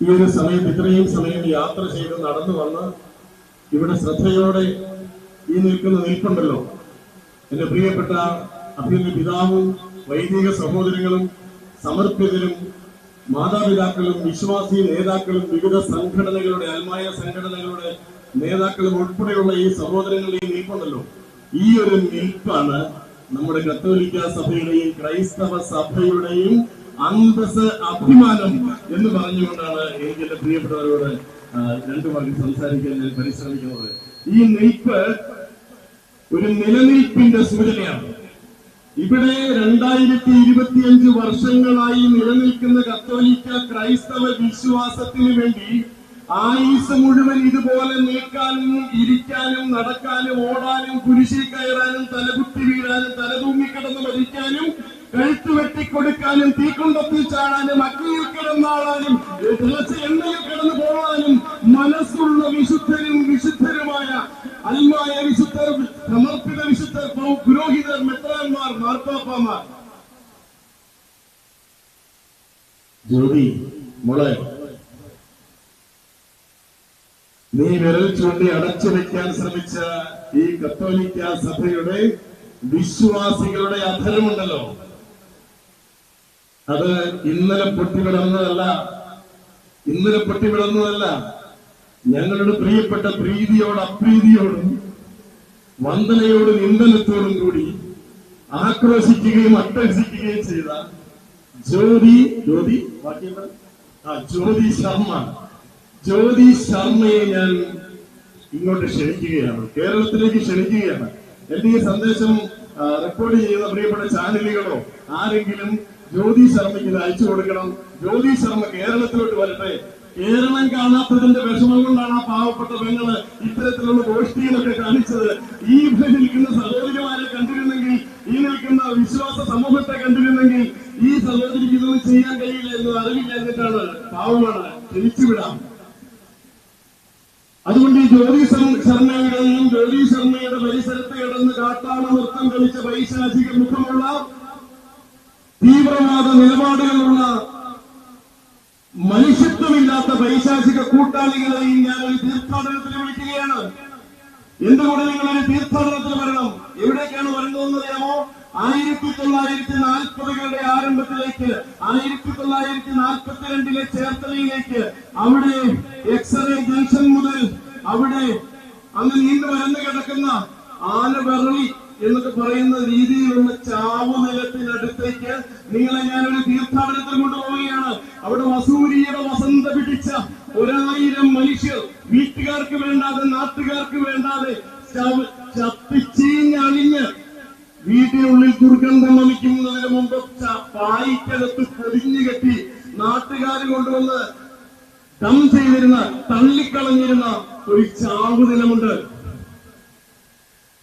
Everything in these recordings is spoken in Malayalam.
ഈ ഒരു സമയത്ത് ഇത്രയും സമയം യാത്ര ചെയ്ത് നടന്നു വന്ന് ഇവിടെ ശ്രദ്ധയോടെ ഈ നിൽക്കുന്ന നിൽപ്പുണ്ടല്ലോ. എന്റെ പ്രിയപ്പെട്ട അഭിനന്ദ പിതാവും വൈദിക സഹോദരങ്ങളും സമർപ്പിതരും മാതാപിതാക്കളും വിശ്വാസി നേതാക്കളും വിവിധ സംഘടനകളുടെ അൽമായ സംഘടനകളുടെ നേതാക്കളും ഉൾപ്പെടെയുള്ള ഈ സഹോദരങ്ങളുടെ ഈ നിൽപ്പുണ്ടല്ലോ. ഈ ഒരു നിൽപ്പാണ് നമ്മുടെ കത്തോലിക്ക സഭയുടെയും ക്രൈസ്തവ സഭയുടെയും അന്തസ് അഭിമാനം എന്ന് പറഞ്ഞുകൊണ്ടാണ് എനിക്ക് എന്റെ പ്രിയപ്പെട്ടവരോട് രണ്ടു വാക്ക് സംസാരിക്കാൻ ഞാൻ പരിശ്രമിക്കുന്നത്. ഈ നിൽപ്പ് ഒരു നിലനിൽപ്പിന്റെ സൂചനയാണ്. ഇവിടെ രണ്ടായിരത്തി ഇരുപത്തിയഞ്ച് വർഷങ്ങളായി നിലനിൽക്കുന്ന കത്തോലിക്ക ക്രൈസ്തവ വിശ്വാസത്തിന് വേണ്ടി ആയുസ് മുഴുവൻ ഇതുപോലെ നീക്കാനും ഇരിക്കാനും നടക്കാനും ഓടാനും കുരിശിൽ കയറാനും തലകുത്തി വീഴാനും തലതൂങ്ങിക്കിടന്ന് മരിക്കാനും കഴുത്ത് വെട്ടിക്കൊടുക്കാനും തീക്കുണ്ടത്തിൽ ചാടാനും അഗ്നിയിൽ കിടന്നാളാനും തിളച്ച എണ്ണയിൽ കിടന്നു പോകാനും മനസ്സുള്ള വിശുദ്ധരും വിശുദ്ധരുമായ അൽമായ വിശുദ്ധർ സമർപ്പിത വിശുദ്ധർ പുരോഹിതർ മെത്രാന്മാർ മാർപ്പാപ്പമാർ. ജ്യോതി മോളെ നീ വിരൽ ചൂണ്ടി അടച്ചു വെക്കാൻ ശ്രമിച്ച ഈ കത്തോലിക്ക സഭയുടെ വിശ്വാസികളുടെ അധരമുണ്ടല്ലോ. അത് ഇന്നലെ പൊട്ടിവിടുന്നതല്ല. ഇന്നലെ പൊട്ടിവിടുന്നതല്ല. ഞങ്ങളുടെ പ്രിയപ്പെട്ട പ്രീതിയോട് അപ്രീതിയോടും വന്ദനയോടും നിന്ദനത്തോടും കൂടി ആക്രോശിക്കുകയും അട്ടഹസിക്കുകയും ചെയ്ത ജ്യോതി ജ്യോതി ആ ജ്യോതി ശർമ്മ. ജ്യോതി ശർമ്മയെ ഞാൻ ഇങ്ങോട്ട് ക്ഷണിക്കുകയാണ്. കേരളത്തിലേക്ക് ക്ഷണിക്കുകയാണ്. എന്റെ ഈ സന്ദേശം റെക്കോർഡ് ചെയ്യുന്ന പ്രിയപ്പെട്ട ചാനലുകളോ ആരെങ്കിലും ജ്യോതി ശർമ്മയ്ക്ക് ഇത് അയച്ചു കൊടുക്കണം. ജ്യോതി ശർമ്മ കേരളത്തിലോട്ട് വരട്ടെ. കേരളം കാണാത്തതിന്റെ വിഷമം കൊണ്ടാണ് ആ പാവപ്പെട്ട പെങ്ങൾ ഇത്തരത്തിലുള്ള ഗോഷ്ഠികളൊക്കെ കാണിച്ചത്. ഈ നിൽക്കുന്ന സഹോദരിമാരെ കണ്ടിരുന്നെങ്കിൽ ഈ നിൽക്കുന്ന വിശ്വാസ സമൂഹത്തെ കണ്ടിരുന്നെങ്കിൽ ഈ സഹോദരിക്ക് ഇതൊന്നും ചെയ്യാൻ കഴിയില്ല എന്ന് അറിവില്ലാഞ്ഞിട്ടാണ് പാവമാണ്. ക്ഷണിച്ചുവിടാം അതുകൊണ്ട് ഈ ജ്യോതി ശർമ്മയുടെ ജ്യോതി ശർമ്മയുടെ പരിസരത്ത് കിടന്ന് കാട്ടാള നൃത്തം കളിച്ച പൈശാചിക മുഖമുള്ള തീവ്രവാദ നിലപാടുകളുള്ള മനുഷ്യത്വമില്ലാത്ത പൈശാചിക കൂട്ടാളികളെയും ഞാൻ ഒരു തീർത്ഥാടനത്തിന് വിളിക്കുകയാണ്. എന്തുകൊണ്ട് നിങ്ങൾ ഒരു തീർത്ഥാടനത്തിന് വരണം? എവിടേക്കാണ് വരേണ്ടതെന്ന് അറിയാമോ? ആയിരത്തി തൊള്ളായിരത്തി നാൽപ്പതുകളുടെ ആരംഭത്തിലേക്ക് ആയിരത്തി തൊള്ളായിരത്തി നാൽപ്പത്തിരണ്ടിലെ ചേർത്തലയിലേക്ക് അവിടെ എക്സ്റേ ജംഗ്ഷൻ മുതൽ അവിടെ അങ്ങ് നീണ്ടു വരന്ന് കിടക്കുന്ന ആനവിറളി എന്നൊക്കെ പറയുന്ന രീതിയിലുള്ള ചാവു നിലത്തിനടുത്തേക്ക് നിങ്ങളെ ഞാനൊരു തീർത്ഥാടനത്തിൽ കൊണ്ടുപോവുകയാണ്. അവിടെ വസൂരിയുടെ വസന്ത പിടിച്ച ഒരായിരം മനുഷ്യർ വീട്ടുകാർക്ക് വേണ്ടാതെ നാട്ടുകാർക്ക് വേണ്ടാതെ ചത്തിച്ചീഞ്ഞളിഞ്ഞ് വീട്ടിനുള്ളിൽ ദുർഗന്ധം വമിക്കുന്നതിന് മുമ്പ് പായിക്കകത്ത് പൊതിഞ്ഞു കെട്ടി നാട്ടുകാർ കൊണ്ടുവന്ന് ദം ചെയ്തിരുന്ന തള്ളിക്കളഞ്ഞിരുന്ന ഒരു ചാവു ദിനമുണ്ട്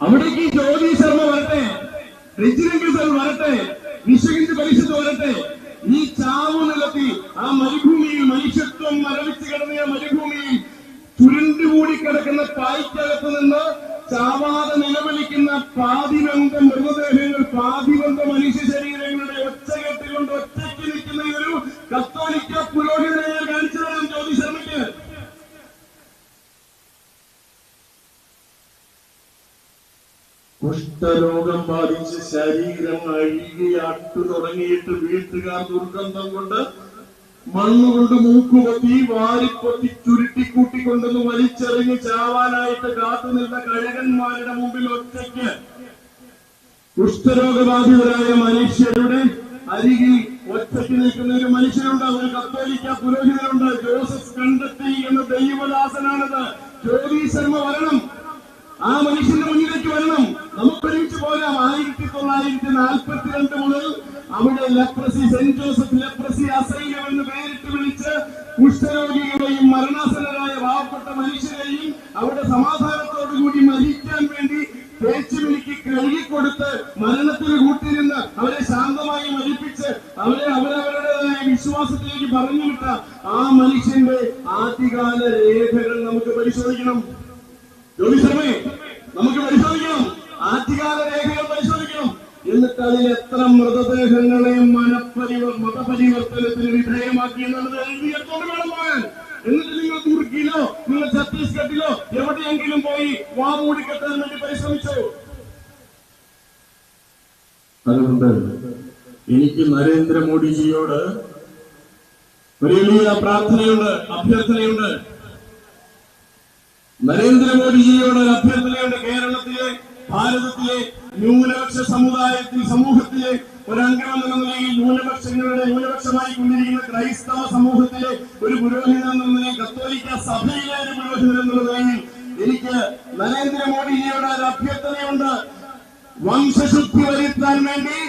അവിടേക്ക് ജ്യോതി ശർമ്മ വരട്ടെ രജനീക് സർ വരട്ടെ വിശ്വഹിന്ദു പരിഷത്ത് വരട്ടെ. ഈ ചാവു നിലത്തി ആ മരുഭൂമിയിൽ മനുഷ്യത്വം മരവിച്ച് കിടന്ന ആ മരുഭൂമിയിൽ ചുരുണ്ടുകൂടി കിടക്കുന്ന പായ്ക്കകത്ത് നിന്ന് ചാവാതെ നിലവിളിക്കുന്ന പാതിബന്ധ മൃതദേഹങ്ങൾ പാതിബന്ധ മനുഷ്യ ശരീരങ്ങളുടെ ഒച്ച കെട്ടുകൊണ്ട് ഒറ്റയ്ക്ക് നിൽക്കുന്ന ഒരു കത്തോലിക്ക പുരോഹിതനെ ഞാൻ കാണിച്ചു തരാം ജ്യോതി ശർമ്മയ്ക്ക് കുഷ്ഠരോഗം ബാധിച്ച് ശരീരം അഴുകിയാട്ടു തുടങ്ങിയിട്ട് വീട്ടുകാർ ദുർഗന്ധം കൊണ്ട് മണ്ണുകൊണ്ട് മൂക്കുപത്തി വാരിപ്പൊത്തി ചുരുട്ടി കൂട്ടിക്കൊണ്ടെന്ന് വലിച്ചെറിഞ്ഞ് ചാവാനായിട്ട് കാത്തുനിന്ന കഴകന്മാരുടെ മുമ്പിൽ ഒറ്റയ്ക്ക് കുഷ്ഠരോഗബാധിതരായ മനുഷ്യരുടെ അരികിൽ ഒറ്റയ്ക്ക് നിൽക്കുന്ന ഒരു മനുഷ്യനുണ്ട് ഒരു കത്തോലിക്ക പുരോഹിതനുണ്ട് ജോസഫ് കണ്ടെത്തി എന്ന ദൈവദാസനാണത്. ജ്യോതി ശർമ്മ വരണം. ആ മനുഷ്യന്റെ മുന്നിലേക്ക് വരണം. നമുക്ക് ഒരുമിച്ച് പോരാം. ആയിരത്തി തൊള്ളായിരത്തി നാൽപ്പത്തിരണ്ട് മുതൽ അവിടെ leprosy saint Joseph leprosy asylum എന്ന് പേരിട്ട് വിളിച്ച് കുഷ്ഠരോഗികളെയും മരണാസനരായ പാവപ്പെട്ട മനുഷ്യരെയും അവിടെ സമാധാനത്തോടുകൂടി വിധേയമാക്കി എന്നുള്ളത് പോകാൻ എന്നിട്ട് നിങ്ങൾ തുർക്കിയിലോ നിങ്ങൾ ഛത്തീസ്ഗഡിലോ എവിടെയെങ്കിലും പോയി വാ പരിശ്രമിച്ചോ വേണ്ടി പരിശ്രമിച്ചു? അതുകൊണ്ട് എനിക്ക് നരേന്ദ്രമോദിജിയോട് ഒരു എളിയ പ്രാർത്ഥനയുണ്ട് അഭ്യർത്ഥനയുണ്ട്. നരേന്ദ്രമോദിജിയോട് ഒരു അഭ്യർത്ഥനയുണ്ട് കേരളത്തിലെ ഭാരതത്തിലെ ന്യൂനപക്ഷ സമുദായത്തിൽ സമൂഹത്തിലെ ഒരംഗം എന്ന നിലയിൽ ന്യൂനപക്ഷങ്ങളുടെ ന്യൂനപക്ഷമായി കൊണ്ടിരിക്കുന്ന ക്രൈസ്തവ സമൂഹത്തിലെ ഒരു പുരോഹിതൻ എന്ന നിലയിൽ കത്തോലിക്ക സഭയിലെ ഒരു പുരോഹിതൻ എന്നുള്ള നിലയിൽ എനിക്ക് നരേന്ദ്രമോദിജിയുടെ ഒരു അഭ്യർത്ഥനയുണ്ട്. വംശശുദ്ധി വരുത്താൻ വേണ്ടി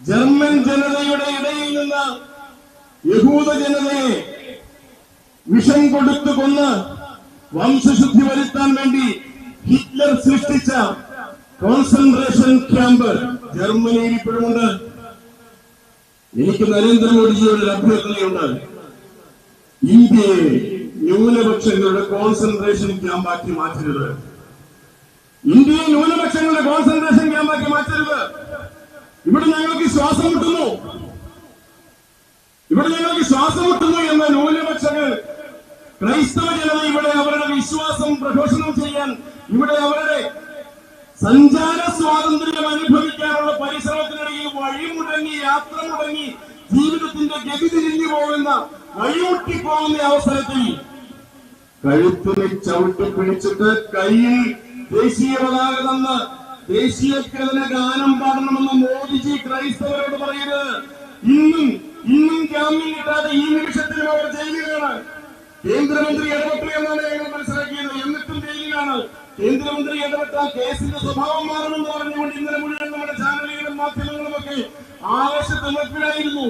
ജർമ്മൻ ജനതയുടെ ഇടയിൽ നിന്ന് യഹൂദ ജനതയെ വിഷം കൊടുത്തു കൊന്ന് വംശശുദ്ധി വരുത്താൻ വേണ്ടി ഹിറ്റ്ലർ സൃഷ്ടിച്ച കോൺസെൻട്രേഷൻ ക്യാമ്പ് ജർമ്മനിയിൽ ഇപ്പോഴുമുണ്ട്. എനിക്ക് നരേന്ദ്രമോദിജിയുടെ അഭ്യർത്ഥനയുണ്ട്. ഇന്ത്യയെ ന്യൂനപക്ഷങ്ങളുടെ കോൺസെൻട്രേഷൻ ക്യാമ്പാക്കി മാറ്റരുത്. ഇന്ത്യയെ ന്യൂനപക്ഷങ്ങളുടെ കോൺസെൻട്രേഷൻ ക്യാമ്പാക്കി മാറ്റരുത്. ഇവിടെ ഞങ്ങൾക്ക് ശ്വാസം മുട്ടുന്നു. ഇവിടെ ഞങ്ങൾക്ക് ശ്വാസം മുട്ടുന്നു എന്ന ന്യൂനപക്ഷങ്ങൾ ക്രൈസ്തവ ജനത ഇവിടെ അവരുടെ വിശ്വാസം പ്രഘോഷണം ചെയ്യാൻ ഇവിടെ അവരുടെ സഞ്ചാര സ്വാതന്ത്ര്യം അനുഭവിക്കാനുള്ള പരിശ്രമത്തിനിടയിൽ വഴിമുടങ്ങി യാത്ര മുടങ്ങി ജീവിതത്തിന്റെ ഗതി തിരിഞ്ഞു പോകുന്ന വഴിമുട്ടി പോകുന്ന അവസരത്തിൽ കഴുത്തിനെ ചവിട്ടി പിടിച്ചിട്ട് കയ്യിൽ ദേശീയ പതാക തന്ന് ദേശീയകൃതന ഗാനം പാടണമെന്ന് മോദിജി ക്രൈസ്തവരോട് പറയുന്നത്. ഇന്നും ഇന്നും ജാമ്യം കിട്ടാതെ ഈ നിമിഷത്തിലും അവർ ജയിലിലാണ്. കേന്ദ്രമന്ത്രി ഇടപെട്ടു എന്നാണ് ഞങ്ങൾ മനസ്സിലാക്കിയത് എന്നിട്ടും ജയിലിലാണ്. കേന്ദ്രമന്ത്രി ഇടപെട്ടാൽ കേസിന്റെ സ്വഭാവം മാറുമെന്ന് പറഞ്ഞുകൊണ്ട് ഇന്നലെ മുഴുവൻ നമ്മുടെ ചാനലുകളും മാധ്യമങ്ങളും ഒക്കെ ആവേശത്തിലായിരുന്നു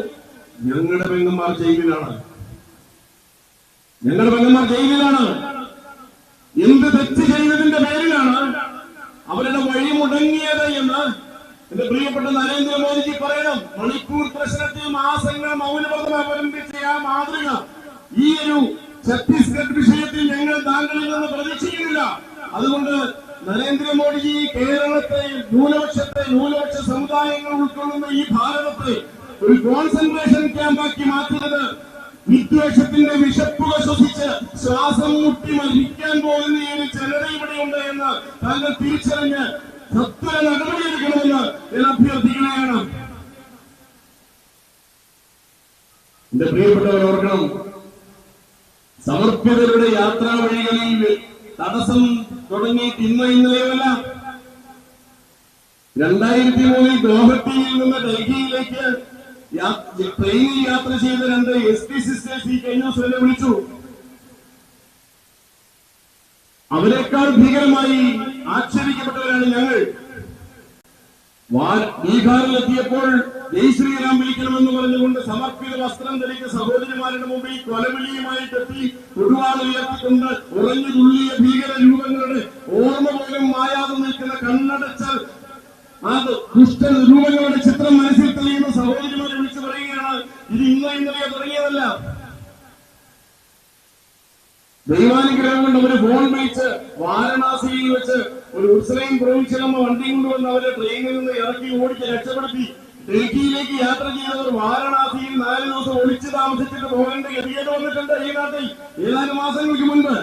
ഞങ്ങളുടെ പെങ്ങന്മാർ ജയിലിലാണ്. ഞങ്ങളുടെ പെങ്ങന്മാർ ജയിലിലാണ്. എന്ത് തെറ്റ് ചെയ്തതിന്റെ പേരിലാണ് അവരുടെ വഴി മുടങ്ങിയത് എന്ന് എന്റെ പ്രിയപ്പെട്ട നരേന്ദ്രമോദിജി പറയണം. മണിപ്പൂർ പ്രശ്നത്തിൽ മാസങ്ങൾ മൗനവ്രതം അവലംബിച്ച ആ മാതൃക ഈ ഒരു ഛത്തീസ്ഗഡ് വിഷയത്തിൽ ഞങ്ങൾ താങ്കളിൽ പ്രതീക്ഷിക്കുന്നില്ല. അതുകൊണ്ട് നരേന്ദ്രമോദിജി കേരളത്തെ ന്യൂനപക്ഷത്തെ ന്യൂനപക്ഷ സമുദായങ്ങൾ ഉൾക്കൊള്ളുന്ന ഈ ഭാരതത്തെ ഒരു കോൺസെൻട്രേഷൻ ക്യാമ്പാക്കി മാറ്റുന്നത് വിദ്വേഷത്തിന്റെ വിശപ്പുക ശ്വസിച്ച് ശ്വാസം മുട്ടി മരിക്കാൻ പോകുന്ന ഒരു ജനത ഇവിടെയുണ്ട് എന്ന് താങ്കൾ തിരിച്ചറിഞ്ഞ് സത്വര നടപടിയെടുക്കണമെന്ന് ഞാൻ അഭ്യർത്ഥിക്കുകയാണ്. എന്റെ പ്രിയപ്പെട്ടവർ ഓർക്കണം സമർപ്പിതരുടെ യാത്രാ വഴികളിൽ തടസ്സം തുടങ്ങി ഇന്ന് ഇന്നലെയുമല്ല രണ്ടായിരത്തി മൂന്നിൽ ഗോഹട്ടിയിൽ നിന്ന് ഡൽഹിയിലേക്ക് ട്രെയിനിൽ യാത്ര ചെയ്ത രണ്ട് എസ് പി സിസ്റ്റേഴ്സ് ഈ കഴിഞ്ഞ ദിവസം വിളിച്ചു. അവരെക്കാൾ ഭീകരമായി ആക്ഷേപിക്കപ്പെട്ടവരാണ് ഞങ്ങൾ. ബീഹാറിലെത്തിയപ്പോൾ ജയ് ശ്രീറാം വിളിക്കണമെന്ന് പറഞ്ഞുകൊണ്ട് സമർപ്പിത വസ്ത്രം ധരിച്ച സഹോദരിമാരുടെ മുമ്പിൽ കൊലവിളിയുമായിട്ടെത്തി കൊടുവാൾ ഉയർത്തിക്കൊണ്ട് ഉറഞ്ഞു തുള്ളിയ ഭീകര രൂപങ്ങളുടെ ഓർമ്മ പോലും മായാതെ നിൽക്കുന്ന കണ്ണടച്ചാൽ ആ ദുഷ്ട രൂപങ്ങളുടെ ചിത്രം മനസ്സിൽ തെളിയുന്ന സഹോദരിമാരെ വിളിച്ചു പറയുകയാണ്. ഇത് ഇന്ന ഇന്നലെയോ തുടങ്ങിയതല്ല. ദൈവാനുഗ്രഹം കൊണ്ട് അവർ ഫോൺ വിളിച്ച് വാരണാസിയിൽ വെച്ച് ഒരു മുസ്ലിം പ്രൊവിൻഷ്യലമ്മ വണ്ടി കൊണ്ടുവന്ന് അവരെ ട്രെയിനിൽ നിന്ന് ഇറക്കി ഓടിച്ച് രക്ഷപ്പെടുത്തി. ഡൽഹിയിലേക്ക് യാത്ര ചെയ്തവർ വാരണാസിയിൽ നാല് ദിവസം ഒളിച്ചു താമസിച്ചിട്ട് പോകേണ്ട ഗതികേട് വന്നിട്ടുണ്ട് ഈ നാട്ടിൽ. ഏതാനും മാസങ്ങൾക്ക് മുൻപ്.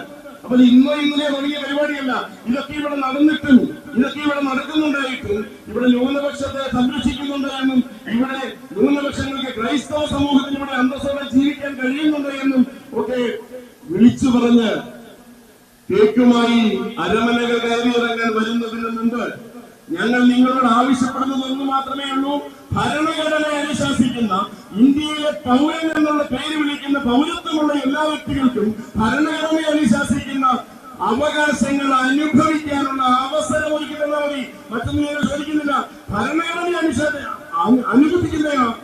അപ്പൊ ഇന്നോ ഇന്നലെ തുടങ്ങിയ പരിപാടിയല്ല. ഇതൊക്കെ ഇവിടെ നടന്നിട്ടും ഇതൊക്കെ ഇവിടെ നടക്കുന്നുണ്ടായിട്ടും ഇവിടെ ന്യൂനപക്ഷത്തെ സംരക്ഷിക്കുന്നുണ്ട് എന്നും ഇവിടെ ന്യൂനപക്ഷങ്ങൾക്ക് ക്രൈസ്തവ സമൂഹത്തിന് ഇവിടെ അന്തസ്സോടെ ജീവിക്കാൻ കഴിയുന്നുണ്ട് എന്നും ഒക്കെ വിളിച്ചു പറഞ്ഞ് കേക്കുമായി അനുശാസ അ- അനുവദിക്കുന്ന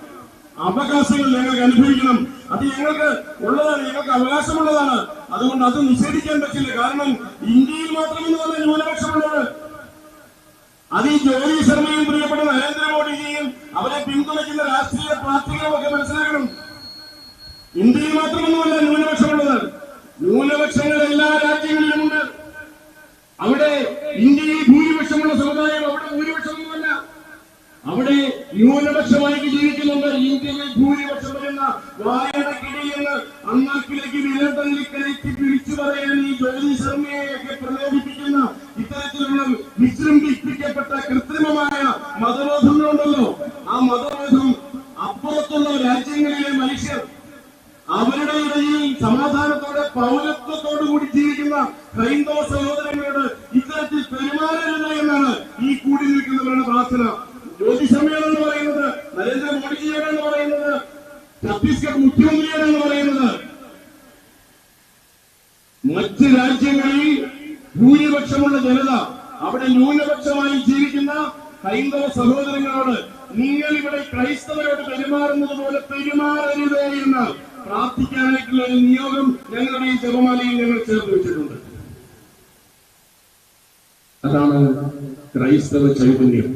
അവകാശങ്ങൾ ഞങ്ങൾക്ക് അനുഭവിക്കണം. അത് ഞങ്ങൾക്ക് ഉള്ളതാണ് ഞങ്ങൾക്ക് അവകാശമുള്ളതാണ്. അതുകൊണ്ട് അത് നിഷേധിക്കാൻ പറ്റില്ല. കാരണം ഇന്ത്യയിൽ മാത്രമെന്ന് പറഞ്ഞ ന്യൂനപക്ഷമുള്ളത്. അത് ഈ ജ്യോതി ശർമ്മയും പ്രിയപ്പെട്ട നരേന്ദ്രമോദിജിയും അവരെ പിന്തുണയ്ക്കുന്ന രാഷ്ട്രീയ പാർട്ടികളും ഒക്കെ മനസ്സിലാക്കണം. ഇന്ത്യയിൽ മാത്രമൊന്നുമല്ല ന്യൂനപക്ഷമുള്ളത്. ന്യൂനപക്ഷങ്ങൾ എല്ലാ രാജ്യങ്ങളിലുമുണ്ട്. അവിടെ ഇന്ത്യയിൽ ഭൂരിപക്ഷമുള്ള സമുദായം അവിടെ ഭൂരിപക്ഷമൊന്നുമല്ല അവിടെ ന്യൂനപക്ഷമായിട്ട് ജീവിക്കുന്നുണ്ട്. ഇന്ത്യയിൽ ഭൂരിപക്ഷം വരുന്ന അണ്ണാക്കിലേക്ക് വിരൽ തള്ളിക്കലേക്ക് വിളിച്ചു പറയാൻ ഈ ജ്യോതി ശർമ്മയെയൊക്കെ പ്രലോഭിപ്പിക്കുന്ന ഇത്തരത്തിലുള്ള വിജൃംഭിപ്പിക്കപ്പെട്ട കൃത്രിമമായ മതബോധങ്ങളുണ്ടല്ലോ ആ മതബോധം അപ്പുറത്തുള്ള രാജ്യങ്ങളിലെ മനുഷ്യർ അവരുടെ ഇടയിൽ സമാധാനത്തോടെ പൗരത്വത്തോടു കൂടി ജീവിക്കുന്ന ഹൈന്ദവ സഹോദരങ്ങളോട് ഇത്തരത്തിൽ പെരുമാറരുത് എന്നാണ് ഈ കൂടി നിൽക്കുന്നവരുടെ പ്രാർത്ഥന ജ്യോതിഷമ്മയാണെന്ന് പറയുന്നത് നരേന്ദ്രമോദിജിയോടാണ് പറയുന്നത് ഛത്തീസ്ഗഡ് മുഖ്യമന്ത്രിയോടാണ് പറയുന്നത് മറ്റ് രാജ്യങ്ങളിൽ ഭൂരിപക്ഷമുള്ള ജനത അവിടെ ന്യൂനപക്ഷമായി ജീവിക്കുന്ന ഹൈന്ദവ സഹോദരങ്ങളോട് നിങ്ങൾ ഇവിടെ ക്രൈസ്തവരോട് പെരുമാറുന്നത് പോലെ പെരുമാറരുത് എന്ന് പ്രാർത്ഥിക്കാനായിട്ടുള്ള ഒരു നിയോഗം ഞങ്ങളുടെ ഈ ജപമാലയിൽ ഞങ്ങൾ ചേർത്ത് വെച്ചിട്ടുണ്ട്. അതാണ് ക്രൈസ്തവ ചൈതന്യം.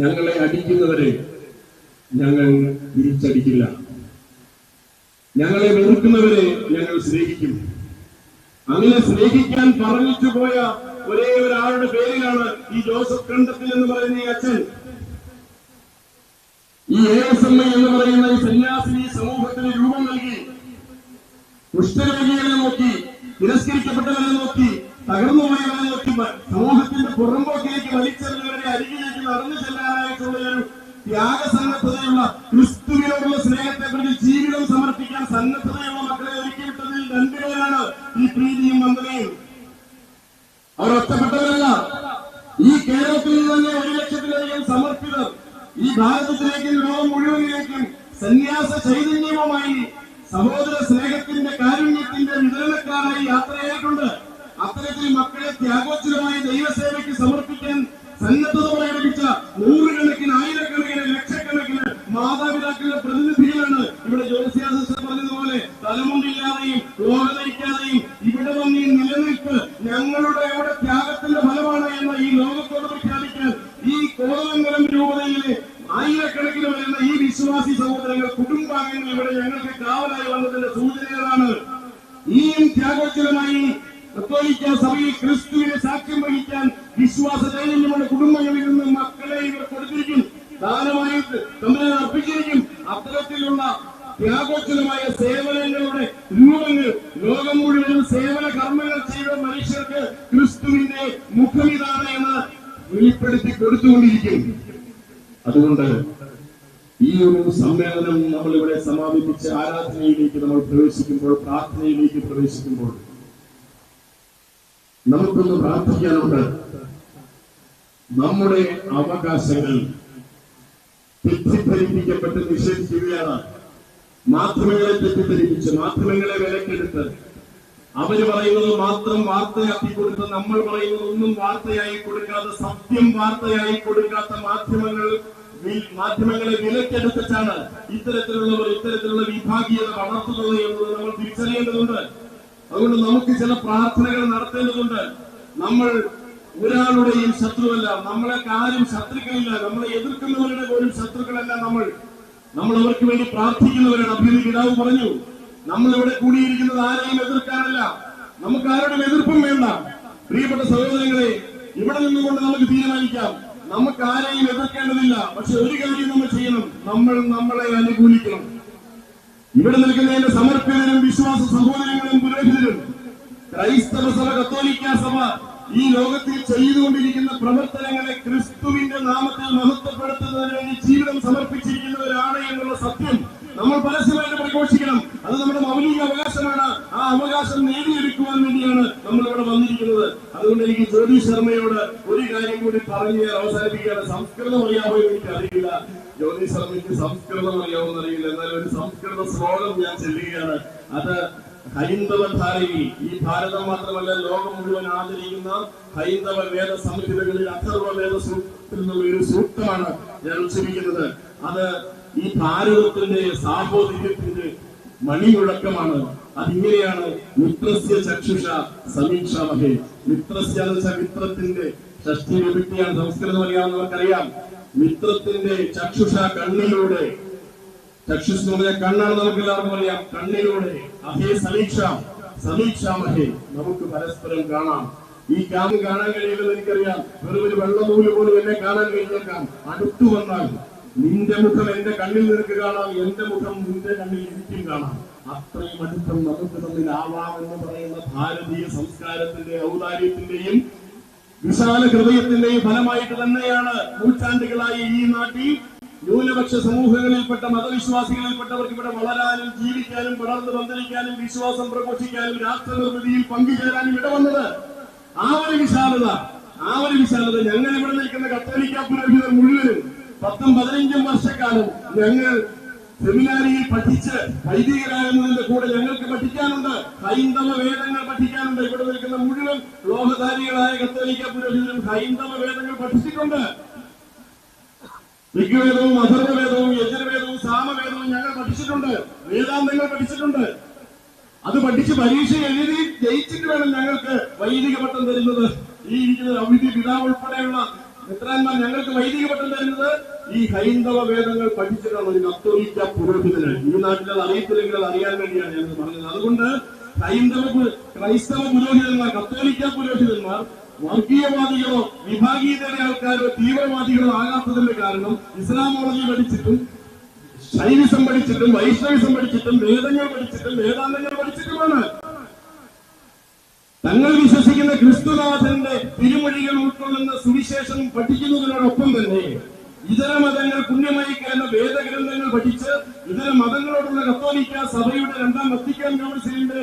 ഞങ്ങളെ അടിക്കുന്നവരെ ഞങ്ങൾ തിരിച്ചടിക്കില്ല. ഞങ്ങളെ വെറുക്കുന്നവരെ ഞങ്ങൾ സ്നേഹിക്കും. അങ്ങനെ സ്നേഹിക്കാൻ പറഞ്ഞിട്ട് പോയ ഒരേ ഒരാളുടെ പേരിലാണ് ഈ ജോസഫ് കണ്ടത്തിൽ എന്ന് പറയുന്ന ഈ അച്ഛൻ. ഈ എസ് എം ഐ എന്ന് പറയുന്ന ഈ സന്യാസിനി സമൂഹത്തിന് രൂപം നൽകി കുഷ്ഠരോഗികളെ നോക്കി തിരസ്കരിക്കപ്പെട്ടവരെ നോക്കി തകർന്നു പോയവരെ നോക്കി സമൂഹത്തിന്റെ പുറമ്പോക്കിലേക്ക് വലിച്ചെറിഞ്ഞവരുടെ അരികിലേക്ക് നടന്നു ചെല്ലാനായിട്ടുള്ള ഒരു ത്യാഗസന്നദ്ധതയുള്ള ക്രിസ്തുവിനോടുള്ള സ്നേഹത്തെ കുറിച്ച് ജീവിതം സമർപ്പിക്കാൻ സന്നദ്ധതയുള്ള മക്കളെ ഒരുക്കി വിട്ടതിൽ ഈ പ്രീതിയും വന്ദനയും. അവർ ഒറ്റപ്പെട്ടവരല്ല. ഈ കേരളത്തിൽ തന്നെ ഒരു ലക്ഷത്തിലധികം സമർപ്പിതർ ഈ ഭാരതത്തിലേക്കും ലോകം മുഴുവനിലേക്കും സന്യാസ ചൈതന്യവുമായി സഹോദര സ്നേഹത്തിന്റെ കാരുണ്യത്തിന്റെ വിതരണക്കാരായി യാത്രയായിട്ടുണ്ട് അത്തരത്തിൽ മക്കളെ ത്യാഗോച്ചരമായി ദൈവസേവയ്ക്ക് സമർപ്പിക്കാൻ സന്നദ്ധത പ്രകടിപ്പിച്ച നൂറുകണക്കിന് ആയിരക്കണക്കിന് ലക്ഷക്കണക്കിന് മാതാപിതാക്കളുടെ പ്രതിനിധികളാണ് ഇവിടെ ജ്യോതിശാസ്ത്ര പറഞ്ഞതുപോലെ തലമുണ്ടില്ലാതെയും ലോകധരിക്കാതെയും ഇവിടെ വന്ന് ഈ നിലനിൽപ്പ് ഞങ്ങളുടെ ഇവിടെ ത്യാഗത്തിന്റെ ഫലമാണ് എന്ന് ഈ ലോകത്തോട് പ്രഖ്യാപിക്കാൻ ഈ കോതമംഗലം രൂപതയിലെ ആയിരക്കണക്കിന് വരുന്ന ഈ വിശ്വാസി സഹോദരങ്ങൾ കുടുംബാംഗങ്ങൾ ഇവിടെ ഞങ്ങൾക്ക് കാവലായി വന്നതിന്റെ സൂചനകളാണ് ഇനിയും ത്യാഗോചരമായി കത്തോലിക്ക സഭയിൽ ക്രിസ്തുവിനെ സാക്ഷ്യം വഹിക്കാൻ വിശ്വാസ ചൈതന്യമുള്ള കുടുംബങ്ങളിൽ നിന്ന് മക്കളെ ഇവർ കൊടുത്തിരിക്കും. ദാനമായി തമ്മിൽ അർപ്പിച്ചിരിക്കും. അത്തരത്തിലുള്ള ത്യാഗോചരമായ സേവനങ്ങളുടെ രൂപങ്ങൾ ലോകം മുഴുവനും സേവന കർമ്മങ്ങൾ ചെയ്ത മനുഷ്യർക്ക് ക്രിസ്തുവിന്റെ മുഖമിതാണ് എന്ന് വെളിപ്പെടുത്തി കൊടുത്തുകൊണ്ടിരിക്കും അതുകൊണ്ട് ഈ ഒരു സമ്മേളനം നമ്മൾ ഇവിടെ സമാപിപ്പിച്ച് ആരാധനയിലേക്ക് നമ്മൾ പ്രവേശിക്കുമ്പോൾ പ്രാർത്ഥനയിലേക്ക് പ്രവേശിക്കുമ്പോൾ നമുക്കൊന്ന് പ്രാർത്ഥിക്കാനുണ്ട്. നമ്മുടെ അവകാശങ്ങൾ തെറ്റിദ്ധരിപ്പിക്കപ്പെട്ട് നിഷേധിക്കുകയാണ്. മാധ്യമങ്ങളെ തെറ്റിദ്ധരിപ്പിച്ച് മാധ്യമങ്ങളെ വിലക്കെടുത്ത് അവർ പറയുന്നത് മാത്രം വാർത്തയാക്കി കൊടുത്ത് നമ്മൾ പറയുന്നത് ഒന്നും വാർത്തയായി കൊടുക്കാതെ സത്യം വാർത്തയായി കൊടുക്കാത്ത മാധ്യമങ്ങൾ മാധ്യമങ്ങളെ വിലക്കെടുത്തിട്ടാണ് ഇത്തരത്തിലുള്ളവർ ഇത്തരത്തിലുള്ള വിഭാഗീയത വളർത്തുന്നത് എന്നുള്ളത് നമ്മൾ തിരിച്ചറിയേണ്ടതുണ്ട്. അതുകൊണ്ട് നമുക്ക് ചില പ്രാർത്ഥനകൾ നടത്തേണ്ടതുണ്ട്. നമ്മൾ ഒരാളുടെയും ശത്രുവല്ല നമ്മളെ ആരും ശത്രുക്കളില്ല നമ്മളെ എതിർക്കുന്നവരുടെ പോലും ശത്രുക്കളല്ല നമ്മൾ. നമ്മൾ അവർക്ക് വേണ്ടി പ്രാർത്ഥിക്കുന്നവരാണ്. അഭിനന്ദ പിതാവ് പറഞ്ഞു നമ്മൾ ഇവിടെ കൂടിയിരിക്കുന്നത് ആരെയും എതിർക്കാനല്ല. നമുക്ക് ആരുടെ എതിർപ്പും വേണ്ട. പ്രിയപ്പെട്ട സഹോദരങ്ങളെ ഇവിടെ നിന്നുകൊണ്ട് നമുക്ക് തീരുമാനിക്കാം. നമുക്ക് ആരെയും എതിർക്കേണ്ടതില്ല. പക്ഷെ ഒരു കാര്യം നമ്മൾ ചെയ്യണം. നമ്മൾ നമ്മളെ അനുകൂലിക്കണം. ഇവിടെ നിൽക്കുന്നതിന്റെ സമർപ്പിതരും വിശ്വാസ സഹോദരങ്ങളും പുരോഹിതരും ക്രൈസ്തവ സഭ കത്തോലിക്ക സഭ ഈ ലോകത്തിൽ ചെയ്തുകൊണ്ടിരിക്കുന്ന പ്രവർത്തനങ്ങളെ ക്രിസ്തുവിന്റെ നാമത്തിൽ മഹത്വപ്പെടുത്തുന്നതിന് വേണ്ടി ജീവിതം സമർപ്പിച്ചിരിക്കുന്നവരാണ് എന്നുള്ള സത്യം നമ്മൾ പരസ്യമായിട്ട് പ്രഘോഷിക്കണം. അത് നമ്മുടെ മൗലിക അവകാശമാണ്. ആ അവകാശം നേടിയെടുക്കുവാൻ വേണ്ടിയാണ് നമ്മൾ ഇവിടെ വന്നിരിക്കുന്നത്. അതുകൊണ്ട് എനിക്ക് ജ്യോതി ശർമ്മയോട് ഒരു കാര്യം കൂടി പറഞ്ഞ് ഞാൻ അവസാനിപ്പിക്കുകയാണ്. സംസ്കൃതം അറിയാമോ എനിക്ക് അറിയില്ല ജ്യോതി ശർമ്മയ്ക്ക് സംസ്കൃതം അറിയാമോ അറിയില്ല. എന്നാൽ ഒരു സംസ്കൃത ശ്ലോകം ഞാൻ ചെല്ലുകയാണ്. അത് ഹൈന്ദവ ധാരയിൽ ഈ ഭാരതം മാത്രമല്ല ലോകം മുഴുവൻ ആദരിക്കുന്ന ഹൈന്ദവ വേദ സംഹിതകളിൽ അഥർവ വേദ സൂക്തത്തിൽ നിന്നുള്ള ഒരു സൂക്തമാണ് ഞാൻ ഉച്ചരിക്കുന്നത്. അത് ഈ ഭാരതത്തിന്റെ സാഹോദര്യത്തിന്റെ മണിമുഴക്കമാണ്. അതിങ്ങനെയാണ് മിത്രസ്യ ചക്ഷുഷ സമീക്ഷാമഹേ മിത്രസ്യ എന്ന് വെച്ചാൽ മിത്രത്തിന്റെ ഷഷ്ടി വിഭക്തിയാണ് സംസ്കൃതം അറിയാവുന്നവർക്കറിയാം മിത്രത്തിന്റെ ചക്ഷുഷ കണ്ണിലൂടെ പറഞ്ഞാൽ കണ്ണാണ് നമുക്ക് എല്ലാവർക്കും അറിയാം. കണ്ണിലൂടെ അഹേ സമീക്ഷ സമീക്ഷാമഹേ നമുക്ക് പരസ്പരം കാണാം. ഈ ക്യാമ്പ് കാണാൻ കഴിയില്ലെന്ന് എനിക്കറിയാം. വെറുതെ ഒരു വെള്ളമൂൽ പോലും എന്നെ കാണാൻ കഴിഞ്ഞേക്കാം അടുത്തു വന്നാൽ നിന്റെ മുഖം എന്റെ കണ്ണിൽ നിനക്ക് കാണാം എന്റെ മുഖം നിന്റെ കണ്ണിൽ എനിക്കും കാണാം. അത്രയും അടുത്തം നമുക്ക് തമ്മിൽ ആവാമെന്ന് പറയുന്ന ഭാരതീയ സംസ്കാരത്തിന്റെ ഔദാര്യത്തിന്റെയും വിശാല ഹൃദയത്തിന്റെയും ഫലമായിട്ട് തന്നെയാണ് നൂറ്റാണ്ടുകളായി ഈ നാട്ടിൽ ന്യൂനപക്ഷ സമൂഹങ്ങളിൽപ്പെട്ട മതവിശ്വാസികളിൽപ്പെട്ടവർക്ക് ഇവിടെ വളരാനും ജീവിക്കാനും വളർന്നു പന്തലിക്കാനും വിശ്വാസം പ്രഘോഷിക്കാനും രാഷ്ട്ര നിർമ്മിതിയിൽ പങ്കുചേരാനും വന്നത് ആ ഒരു വിശാലത ആ ഒരു വിശാലത. ഞങ്ങൾ ഇവിടെ നിൽക്കുന്ന കത്തോലിക്ക പുരോഹിതർ മുഴുവനും പത്തും പതിനഞ്ചും വർഷക്കാലം ഞങ്ങൾ സെമിനാരിയിൽ പഠിച്ച് വൈദികരാകുന്നതിന്റെ കൂടെ ഞങ്ങൾക്ക് പഠിക്കാനുണ്ട്. ഹൈന്ദവ വേദങ്ങൾ പഠിക്കാനുണ്ട്. ഇവിടെ നിൽക്കുന്ന മുഴുവൻ ലോകധാരികളായ കത്തോലിക്ക പുരോഹിതരും ഹൈന്ദവ വേദങ്ങൾ പഠിച്ചിട്ടുണ്ട്. ഋഗ്വേദവും അഥർവവേദവും യജുർവേദവും സാമവേദവും ഞങ്ങൾ പഠിച്ചിട്ടുണ്ട്. വേദാന്തങ്ങൾ പഠിച്ചിട്ടുണ്ട്. അത് പഠിച്ച് പരീക്ഷ എഴുതി ജയിച്ചിട്ട് വേണം ഞങ്ങൾക്ക് വൈദിക പട്ടം തരുന്നത്. ഈ ഇരിക്കുന്ന അവിധി പിതാവ് ഉൾപ്പെടെയുള്ള മിത്രാന്മാർ ഞങ്ങൾക്ക് വൈദിക പട്ടം തരുന്നത് ഈ ഹൈന്ദവ വേദങ്ങൾ പഠിച്ചിട്ടാണ് ഒരു കത്തോലിക്ക പുരോഹിതന് ഈ നാട്ടിൽ അത് അറിയത്തില്ലെങ്കിൽ അത് അറിയാൻ വേണ്ടിയാണ് ഞാൻ പറഞ്ഞത്. അതുകൊണ്ട് ഹൈന്ദവ ക്രൈസ്തവ പുരോഹിതന്മാർ കത്തോലിക്ക പുരോഹിതന്മാർ വർഗീയവാദികളോ വിഭാഗീയതയുടെ ആൾക്കാരോ തീവ്രവാദികളോ ആകാത്തതിന്റെ കാരണം ഇസ്ലാമോളജി പഠിച്ചിട്ടും ശൈവിസം പഠിച്ചിട്ടും വൈഷ്ണവിസം പഠിച്ചിട്ടും വേദങ്ങൾ പഠിച്ചിട്ടും വേദാന്തങ്ങൾ പഠിച്ചിട്ടുമാണ്. തങ്ങൾ വിശ്വസിക്കുന്ന ക്രിസ്തുനാഥന്റെ തിരുമൊഴികൾ ഉൾക്കൊള്ളുന്ന സുവിശേഷം പഠിക്കുന്നതിനോടൊപ്പം തന്നെ ഇതര മതങ്ങൾ പുണ്യമയിക്കുന്ന വേദഗ്രന്ഥങ്ങൾ പഠിച്ച് ഇതര മതങ്ങളോടുള്ള കത്തോലിക്ക സഭയുടെ രണ്ടാം വത്തിക്കാൻ കൗൺസിലിന്റെ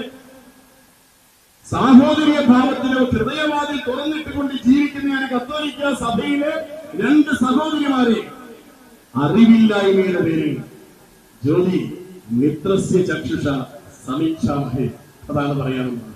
സാഹോദര്യ ഭാവത്തിലോ ഹൃദയവാതിൽ തുറന്നിട്ടുകൊണ്ട് ജീവിക്കുന്ന ഒരു കത്തോലിക്ക സഭയിലെ രണ്ട് സഹോദരിമാരെ. അറിവില്ലായ്മയുടെ പേരിൽ ജോലി മിത്രസ്യ ചക്ഷുഷ സമീക്ഷാമഹേ അതാണ് പറയാനുള്ളത്.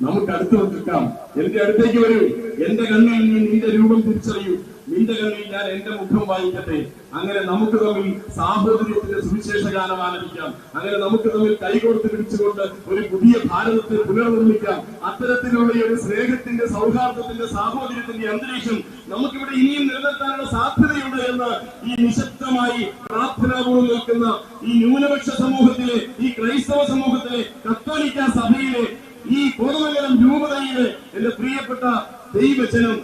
നമുക്ക് അടുത്ത് നിൽക്കാം. എന്റെ അടുത്തേക്ക് വരൂ. എന്റെ കണ്ണിൽ നിന്റെ രൂപം തിരിച്ചറിയൂ. നിന്റെ കണ്ണിൽ ഞാൻ എന്റെ മുഖം വായിക്കട്ടെ. അങ്ങനെ നമുക്ക് തമ്മിൽ സാഹോദര്യത്തിന്റെ സുവിശേഷ ഗാനം ആലപിക്കാം അങ്ങനെ നമുക്ക് തമ്മിൽ കൈകോർത്ത് പിടിച്ചുകൊണ്ട് ഒരു പുതിയ ഭാരതത്തെ പുനർനിർമ്മിക്കാം. അത്തരത്തിലുള്ള ഒരു സ്നേഹത്തിന്റെ സൗഹാർദ്ദത്തിന്റെ സാഹോദര്യത്തിന്റെ അന്തരീക്ഷം നമുക്കിവിടെ ഇനിയും നിലനിർത്താനുള്ള സാധ്യതയുണ്ട് എന്ന് ഈ നിശബ്ദമായി പ്രാർത്ഥനാപൂർവം നിൽക്കുന്ന ഈ ന്യൂനപക്ഷ സമൂഹത്തിലെ ഈ ക്രൈസ്തവ സമൂഹത്തിലെ കത്തോലിക്ക സഭയിലെ ഈ കോതമംഗലം രൂപതയുടെ എന്റെ പ്രിയപ്പെട്ട ദൈവജനം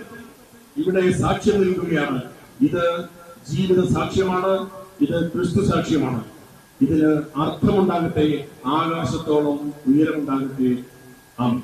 ഇവിടെ സാക്ഷ്യം നൽകുകയാണ് ഇത് ജീവിത സാക്ഷ്യമാണ് ഇത് ക്രിസ്തു സാക്ഷ്യമാണ്. ഇതിന് അർത്ഥമുണ്ടാകട്ടെ ആകാശത്തോളം ഉയരമുണ്ടാകട്ടെ. ആമേൻ.